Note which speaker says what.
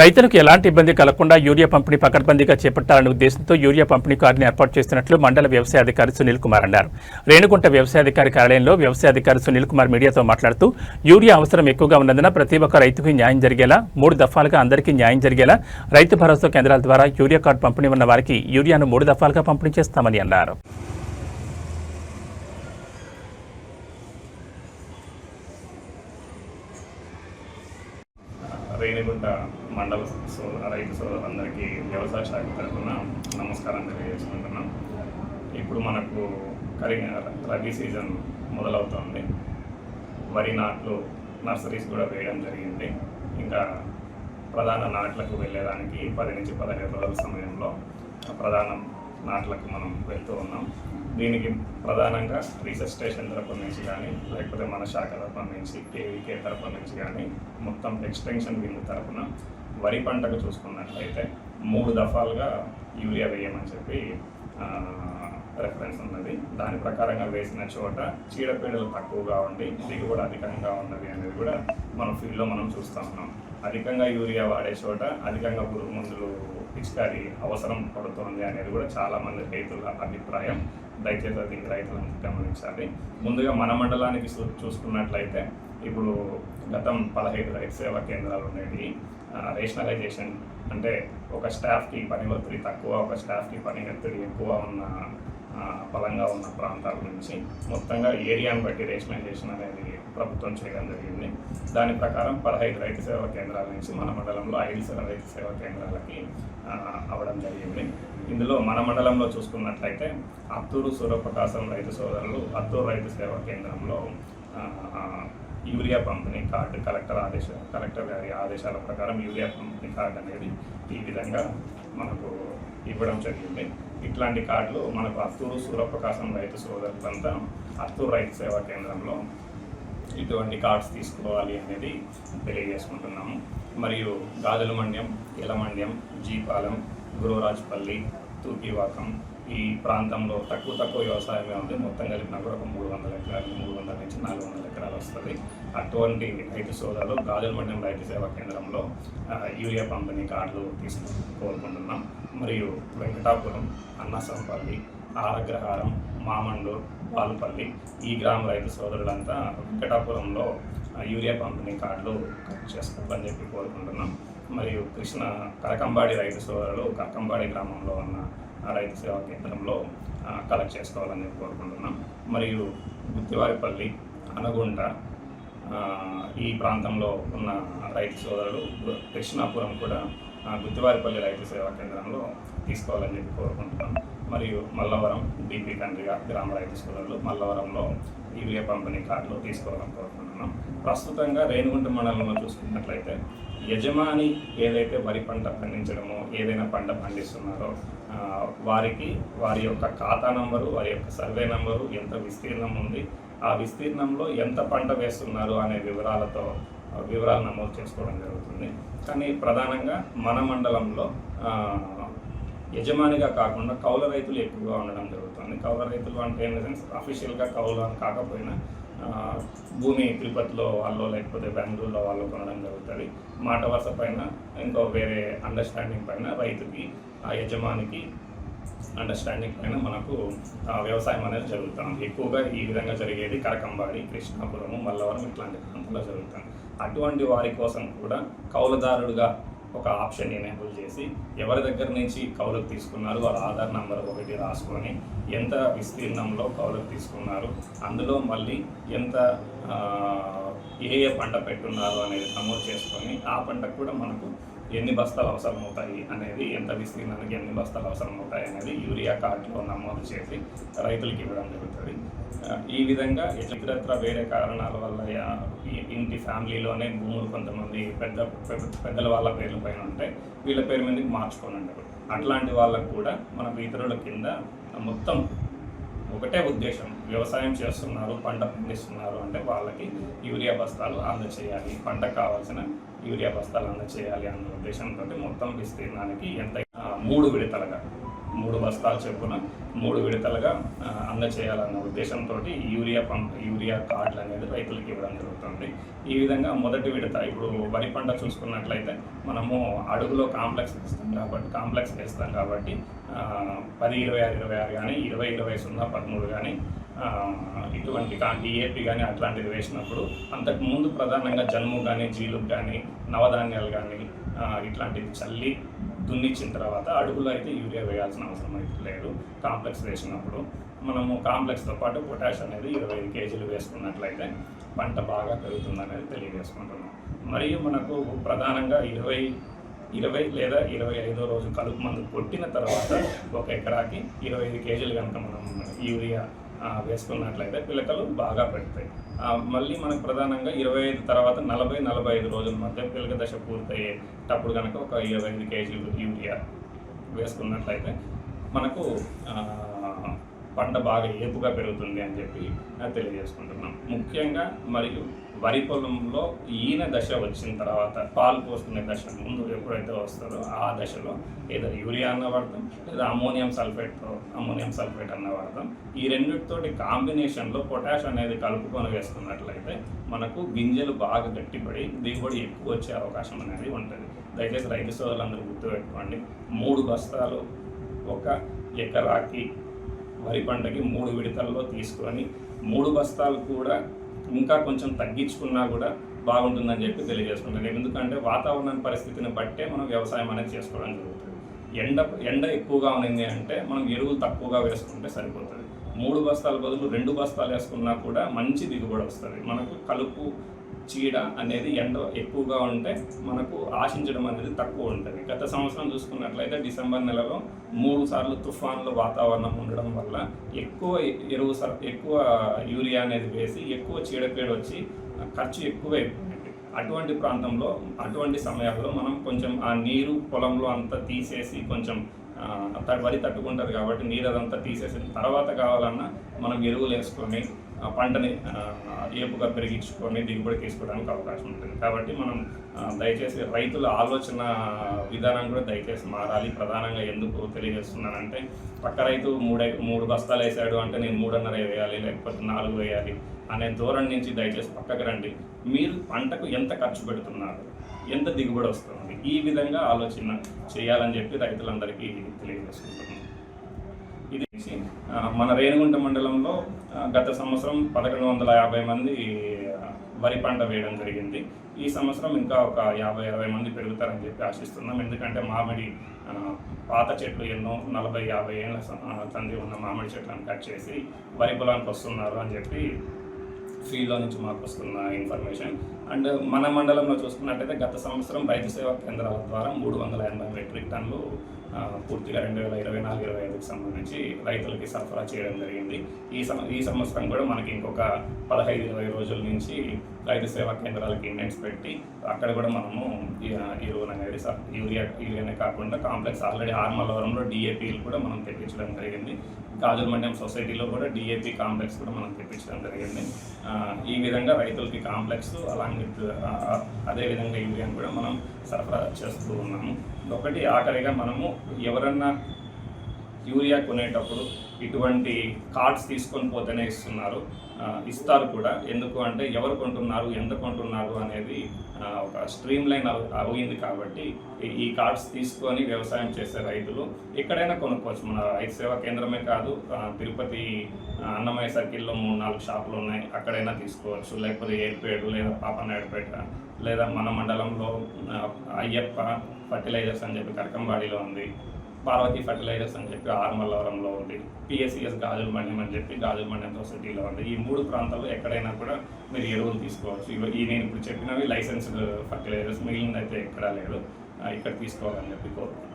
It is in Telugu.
Speaker 1: రైతులకు ఎలాంటి ఇబ్బంది కలగకుండా యూరియా పంపిణీ పకడ్బందీగా చేపట్టాలనే ఉద్దేశంతో యూరియా పంపిణీ కార్డుని ఏర్పాటు చేస్తున్నట్లు మండల వ్యవసాయ అధికారి సునీల్ కుమార్ అన్నారు. రేణుగుంట వ్యవసాయాధికారి కార్యాలయంలో వ్యవసాయాధికారి సునీల్ కుమార్ మీడియాతో మాట్లాడుతూ యూరియా అవసరం ఎక్కువగా ఉన్నందున ప్రతి ఒక్క రైతుకు న్యాయం జరిగేలా మూడు దఫాలుగా అందరికీ న్యాయం జరిగేలా రైతు భరోసా కేంద్రాల ద్వారా యూరియా కార్డు పంపిణీ ఉన్న వారికి యూరియాను మూడు దఫాలుగా పంపిణీ చేస్తామని అన్నారు.
Speaker 2: రేణిగుంట మండల సో రైతు సోదరులందరికీ వ్యవసాయ శాఖ తరఫున నమస్కారం తెలియజేసుకుంటున్నాం. ఇప్పుడు మనకు కరి రబీ సీజన్ మొదలవుతోంది. వరి నాట్లు నర్సరీస్ కూడా వేయడం జరిగింది. ఇంకా ప్రధాన నాట్లకు వెళ్ళేదానికి పది నుంచి పదిహేను రోజుల సమయంలో ప్రధాన నాట్లకు మనం వెళ్తూ ఉన్నాం. దీనికి ప్రధానంగా రీసెర్చ్ స్టేషన్ తరపు నుంచి కానీ లేకపోతే మన శాఖ తరపు నుంచి కేవీకే తరపు నుంచి కానీ మొత్తం ఎక్స్టెన్షన్ వింగ్ తరపున వరి పంటకు చూసుకున్నట్లయితే మూడు దఫాలుగా యూరియా వేయమని చెప్పి రెఫరెన్స్ ఉన్నది. దాని ప్రకారంగా వేసిన చోట చీడపీడలు తక్కువగా ఉండి దిగుబడి అధికంగా ఉన్నది అనేది కూడా మన ఫీల్డ్లో మనం చూస్తూ ఉన్నాం. అధికంగా యూరియా వాడే చోట అధికంగా పురుగు మందులు పిచికారి అవసరం పడుతోంది అనేది కూడా చాలా మంది రైతుల అభిప్రాయం. దయచేసి అది రైతులను గమనించాలి. ముందుగా మన మండలానికి చూ- చూసుకున్నట్లయితే ఇప్పుడు గతం పదహైదు రైతు సేవా కేంద్రాలు ఉండేవి. రేషనలైజేషన్ అంటే ఒక స్టాఫ్కి పని ఒత్తిడి తక్కువ ఒక స్టాఫ్కి పని ఒత్తిడి ఎక్కువ ఉన్న బలంగా ఉన్న ప్రాంతాల నుంచి మొత్తంగా ఏరియాను బట్టి రేషనలైజేషన్ అనేది ప్రభుత్వం చేయడం జరిగింది. దాని ప్రకారం పదహైదు రైతు సేవా కేంద్రాల నుంచి మన మండలంలో ఐదు సేవ రైతు సేవా కేంద్రాలకి అవడం జరిగింది. ఇందులో మన మండలంలో చూసుకున్నట్లయితే అత్తూరు సూర్యప్రకాశం రైతు సోదరులు అత్తూరు రైతు సేవా కేంద్రంలో యూరియా పంపిణీ కార్డు కలెక్టర్ ఆదేశ కలెక్టర్ గారి ఆదేశాల ప్రకారం యూరియా పంపిణీ కార్డు అనేది ఈ విధంగా మనకు ఇవ్వడం జరిగింది. ఇట్లాంటి కార్డులు మనకు అత్తూరు సూర్యప్రకాశం రైతు సోదరులంతా అత్తూరు రైతు సేవా కేంద్రంలో ఇటువంటి కార్డ్స్ తీసుకోవాలి అనేది తెలియజేసుకుంటున్నాము. మరియు గాజుల మండ్యం ఇలమండ్యం జీపాలెం గురువరాజుపల్లి తూకివాకం ఈ ప్రాంతంలో తక్కువ తక్కువ వ్యవసాయమే ఉంది మొత్తం కలిపినా కూడా ఒక మూడు వందల ఎకరాలు మూడు వందల నుంచి నాలుగు వందల ఎకరాలు వస్తుంది. అటువంటి రైతు సోదరులు గాజుల మండ్యం రైతు సేవా కేంద్రంలో యూరియా పంపిణీ కార్డులు తీసుకు కోరుకుంటున్నాం. మరియు వెంకటాపురం అన్నసంపల్లి ఆరగ్రహారం మామండూర్ పాల్పల్లి ఈ గ్రామ రైతు సోదరులంతా వెంకటాపురంలో యూరియా పంపిణీ కార్డులు కలెక్ట్ చేసుకోవాలని చెప్పి కోరుకుంటున్నాం. మరియు కృష్ణ కరకంబాడి రైతు సోదరులు కరకంబాడి గ్రామంలో ఉన్న రైతు సేవా కేంద్రంలో కలెక్ట్ చేసుకోవాలని కోరుకుంటున్నాం. మరియు గుత్తివారిపల్లి అనగుంట ఈ ప్రాంతంలో ఉన్న రైతు సోదరులు కృష్ణాపురం కూడా గుత్తివారిపల్లి రైతు సేవా కేంద్రంలో తీసుకోవాలని చెప్పి కోరుకుంటున్నాం. మరియు మల్లవరం డిపి కండ్రిగా గ్రామ రైతు సోదరులు మల్లవరంలో యూరియా పంపిణీ కార్డులు తీసుకోవాలని కోరుకుంటున్నాం. ప్రస్తుతంగా రేణుగుంట మండలంలో చూసుకున్నట్లయితే యజమాని ఏదైతే వరి పంట పండించడమో ఏదైనా పంట పండిస్తున్నారో వారికి వారి యొక్క ఖాతా నంబరు వారి యొక్క సర్వే నంబరు ఎంత విస్తీర్ణం ఉంది ఆ విస్తీర్ణంలో ఎంత పంట వేస్తున్నారు అనే వివరాలతో వివరాలు నమోదు చేసుకోవడం జరుగుతుంది. కానీ ప్రధానంగా మన మండలంలో యజమానిగా కాకుండా కౌల రైతులు ఎక్కువగా ఉండడం జరుగుతుంది. కౌల రైతులు అంటే ఇన్ ద సెన్స్ అఫీషియల్గా కౌలు అని కాకపోయినా భూమి తిరుపతిలో వాళ్ళు లేకపోతే బెంగళూరులో వాళ్ళు కొనడం జరుగుతుంది. మాట వరుస పైన ఇంకో వేరే అండర్స్టాండింగ్ పైన రైతుకి ఆ యజమానికి అండర్స్టాండింగ్ పైన మనకు వ్యవసాయం అనేది జరుగుతుంది ఎక్కువగా ఈ విధంగా జరిగేది కరకంబాడి కృష్ణాపురము మల్లవరం ఇట్లాంటి ప్రాంతాల్లో జరుగుతుంది. అటువంటి వారి కోసం కూడా కౌలుదారుడుగా ఒక ఆప్షన్ ఎనేబుల్ చేసి ఎవరి దగ్గర నుంచి కౌలుకు తీసుకున్నారు వాళ్ళ ఆధార్ నెంబర్ ఒకటి రాసుకొని ఎంత విస్తీర్ణంలో కౌలుకు తీసుకున్నారు అందులో మళ్ళీ ఎంత ఏ ఏ పంట పెట్టున్నారు అనేది నమోదు చేసుకొని ఆ పంటకు కూడా మనకు ఎన్ని బస్తాలు అవసరమవుతాయి అనేది ఎంత విస్తీర్ణానికి ఎన్ని బస్తాలు అవసరమవుతాయి అనేది యూరియా కార్డులో నమోదు చేసి రైతులకి ఇవ్వడం జరుగుతుంది. ఈ విధంగా ఇతరత్ర వేరే కారణాల వల్ల ఇంటి ఫ్యామిలీలోనే భూములు కొంతమంది పెద్ద పెద్ద- పెద్దల వాళ్ళ పేర్ల పైన ఉంటాయి వీళ్ళ పేరు మీదకి మార్చుకొని ఉంటారు అట్లాంటి వాళ్ళకు కూడా మనకు ఇతరుల కింద మొత్తం ఒకటే ఉద్దేశం. వ్యవసాయం చేస్తున్నారు పంట పండిస్తున్నారు అంటే వాళ్ళకి యూరియా బస్తాలు అందచేయాలి. పంటకు కావాల్సిన యూరియా బస్తాలు అందచేయాలి అన్న ఉద్దేశంతో మొత్తం విస్తీర్ణానికి ఎంత మూడు విడతలుగా మూడు బస్తాలు చొప్పున మూడు విడతలుగా అందచేయాలన్న ఉద్దేశంతో యూరియా పంప్ యూరియా కార్డులు అనేది రైతులకు ఇవ్వడం జరుగుతుంది. ఈ విధంగా మొదటి విడత ఇప్పుడు వరి పంట చూసుకున్నట్లయితే మనము అడుగులో కాంప్లెక్స్ ఇస్తాం కాబట్టి కాంప్లెక్స్ వేస్తాం కాబట్టి పది ఇరవై ఆరు ఇరవై ఆరు కానీ ఇరవై ఇరవై సున్నా పదమూడు కానీ ఇటువంటి కా డిఏపి కానీ అట్లాంటిది వేసినప్పుడు అంతకు ముందు ప్రధానంగా జన్ము కానీ జీలుకు కానీ నవధాన్యాలు కానీ ఇట్లాంటివి చల్లి దున్నిచ్చిన తర్వాత అడుగులో అయితే యూరియా వేయాల్సిన అవసరం అయితే లేదు. కాంప్లెక్స్ వేసినప్పుడు మనము కాంప్లెక్స్తో పాటు పొటాష్ అనేది ఇరవై ఐదు కేజీలు వేసుకున్నట్లయితే పంట బాగా పెరుగుతుందనేది తెలియజేసుకుంటున్నాం. మరియు మనకు ప్రధానంగా ఇరవై ఇరవై లేదా ఇరవై ఐదో రోజు కలుపు మందు కొట్టిన తర్వాత ఒక ఎకరాకి ఇరవై ఐదు కేజీలు కనుక మనం యూరియా వేసుకున్నట్లయితే పిలకలు బాగా పెడతాయి. మళ్ళీ మనకు ప్రధానంగా ఇరవై ఐదు తర్వాత నలభై నలభై ఐదు రోజుల మధ్య పిలక దశ పూర్తయ్యేటప్పుడు కనుక ఒక ఇరవై ఐదు కేజీలు యూరియా వేసుకున్నట్లయితే మనకు పంట బాగా ఏపుగా పెరుగుతుంది అని చెప్పి తెలియజేసుకుంటున్నాం. ముఖ్యంగా మరియు వరి పొలంలో ఈన దశ వచ్చిన తర్వాత పాలు పోసుకునే దశ ముందు ఎప్పుడైతే వస్తుందో ఆ దశలో ఏదో యూరియా అన్న వాడతాం లేదా అమోనియం సల్ఫేట్తో అమోనియం సల్ఫేట్ అన్న వాడతాం. ఈ రెండింటితోటి కాంబినేషన్లో పొటాష్ అనేది కలుపుకొని వేసుకున్నట్లయితే మనకు గింజలు బాగా గట్టిపడి దిగుబడి ఎక్కువ వచ్చే అవకాశం అనేది ఉంటుంది. దయచేసి రైతు సోదరులందరూ గుర్తుపెట్టుకోండి. మూడు బస్తాలు ఒక ఎకరాకి వరి పంటకి మూడు విడతల్లో తీసుకొని మూడు బస్తాలు కూడా ఇంకా కొంచెం తగ్గించుకున్నా కూడా బాగుంటుందని చెప్పి తెలియజేసుకుంటాను ఎందుకంటే వాతావరణ పరిస్థితిని బట్టే మనం వ్యవసాయం అనేది చేసుకోవడం జరుగుతుంది. ఎండ ఎండ ఎక్కువగా ఉంది అంటే మనం ఎరువులు తక్కువగా వేసుకుంటే సరిపోతుంది. మూడు బస్తాల బదులు రెండు బస్తాలు వేసుకున్నా కూడా మంచి దిగుబడి వస్తుంది. మనకు కలుపు చీడ అనేది ఎండ ఎక్కువగా ఉంటే మనకు ఆశించడం అనేది తక్కువ ఉంటుంది. గత సంవత్సరం చూసుకున్నట్లయితే డిసెంబర్ నెలలో మూడు సార్లు తుఫాన్లు వాతావరణం ఉండడం వల్ల ఎక్కువ ఎరువు సర ఎక్కువ యూరియా అనేది వేసి ఎక్కువ చీడపేడు వచ్చి ఖర్చు ఎక్కువైపోయింది అటువంటి ప్రాంతంలో అటువంటి సమయాల్లో మనం కొంచెం ఆ నీరు పొలంలో అంతా తీసేసి కొంచెం వరి తట్టుకుంటుంది కాబట్టి నీరు అదంతా తీసేసిన తర్వాత కావాలన్నా మనం ఎరువులు వేసుకొని పంటని ఏపుగా పెరిగించుకొని దిగుబడి తీసుకోవడానికి అవకాశం ఉంటుంది. కాబట్టి మనం దయచేసి రైతుల ఆలోచన విధానం కూడా దయచేసి మారాలి. ప్రధానంగా ఎందుకు తెలియజేస్తున్నానంటే పక్క రైతు మూడై మూడు బస్తాలు వేసాడు అంటే నేను మూడున్నర వేయాలి లేకపోతే నాలుగు వేయాలి అనే ధోరణి నుంచి దయచేసి పక్కకు రండి. మీరు పంటకు ఎంత ఖర్చు పెడుతున్నారు? ఎంత దిగుబడి వస్తుంది? ఈ విధంగా ఆలోచన చేయాలని చెప్పి రైతులందరికీ తెలియజేసుకుంటున్నాను. ఇది మన రేణిగుంట మండలంలో గత సంవత్సరం పదకొండు వందల యాభై మంది వరి పంట వేయడం జరిగింది. ఈ సంవత్సరం ఇంకా ఒక యాభై అరవై మంది పెరుగుతారని చెప్పి ఆశిస్తున్నాం. ఎందుకంటే మామిడి పాత చెట్లు ఎన్నో నలభై యాభై ఏళ్ళ సం- సంధి ఉన్న మామిడి చెట్లను కట్ చేసి వరి పొలానికి వస్తున్నారు అని చెప్పి ఫీల్డ్లో నుంచి మాకు వస్తున్న ఇన్ఫర్మేషన్ అండ్ మన మండలంలో చూసుకున్నట్టయితే గత సంవత్సరం రైతు సేవా కేంద్రాల ద్వారా మూడు వందల ఎనభై మెట్రిక్ టన్నులు పూర్తిగా రెండు వేల ఇరవై నాలుగు ఇరవై ఐదుకి సంబంధించి రైతులకి సరఫరా చేయడం జరిగింది. ఈ సం ఈ సంవత్సరం కూడా మనకి ఇంకొక పదహైదు ఇరవై రోజుల నుంచి రైతు సేవా కేంద్రాలకి ఇండెంట్స్ పెట్టి అక్కడ కూడా మనము ఎరువులు అనేది స- యూరియా యూరియానే కాకుండా కాంప్లెక్స్ ఆల్రెడీ ఆర్మలవరంలో డిఏపీలు కూడా మనం తెప్పించడం జరిగింది. గాజుల మండలం సొసైటీలో కూడా డిఏపి కాంప్లెక్స్ కూడా మనం తెప్పించడం జరిగింది. ఈ విధంగా రైతులకి కాంప్లెక్స్ అలాంగ్ విత్ అదేవిధంగా యూరియా కూడా మనం సరఫరా చేస్తూ ఉన్నాము. ఒకటి ఆఖరిగా మనము ఎవరన్నా యూరియా కొనేటప్పుడు ఇటువంటి కార్డ్స్ తీసుకొని పోతేనే ఇస్తున్నారు. ఇస్తారు కూడా. ఎందుకు అంటే ఎవరు కొంటున్నారు ఎంత కొంటున్నారు అనేది ఒక స్ట్రీమ్ లైన్ అయింది కాబట్టి ఈ- కార్డ్స్ తీసుకొని వ్యవసాయం చేసే రైతులు ఎక్కడైనా కొనుక్కోవచ్చు. మన రైతు సేవా కేంద్రమే కాదు తిరుపతి అన్నమయ్య సర్కిల్లో మూడు నాలుగు షాపులు ఉన్నాయి. అక్కడైనా తీసుకోవచ్చు. లేకపోతే ఏర్పేడు లేదా పాపనాయుడుపేట లేదా మన మండలంలో అయ్యప్ప ఫర్టిలైజర్స్ అని చెప్పి కరకంబాడిలో ఉంది. పార్వతి ఫర్టిలైజర్స్ అని చెప్పి ఆర్మల్లవరంలో ఉంది పిఎస్సిఎస్ గాజుల మండ్యం అని చెప్పి గాజుల మండ్యం సొసైటీలో ఉంది. ఈ మూడు ప్రాంతాల్లో ఎక్కడైనా కూడా మీరు ఎరువులు తీసుకోవచ్చు. ఇవి ఈ నేను ఇప్పుడు చెప్పినవి లైసెన్స్డ్ ఫర్టిలైజర్స్ మిగిలినది అయితే ఎక్కడా లేదు. ఇక్కడ తీసుకోవాలని చెప్పి కోరుకుంటున్నాను.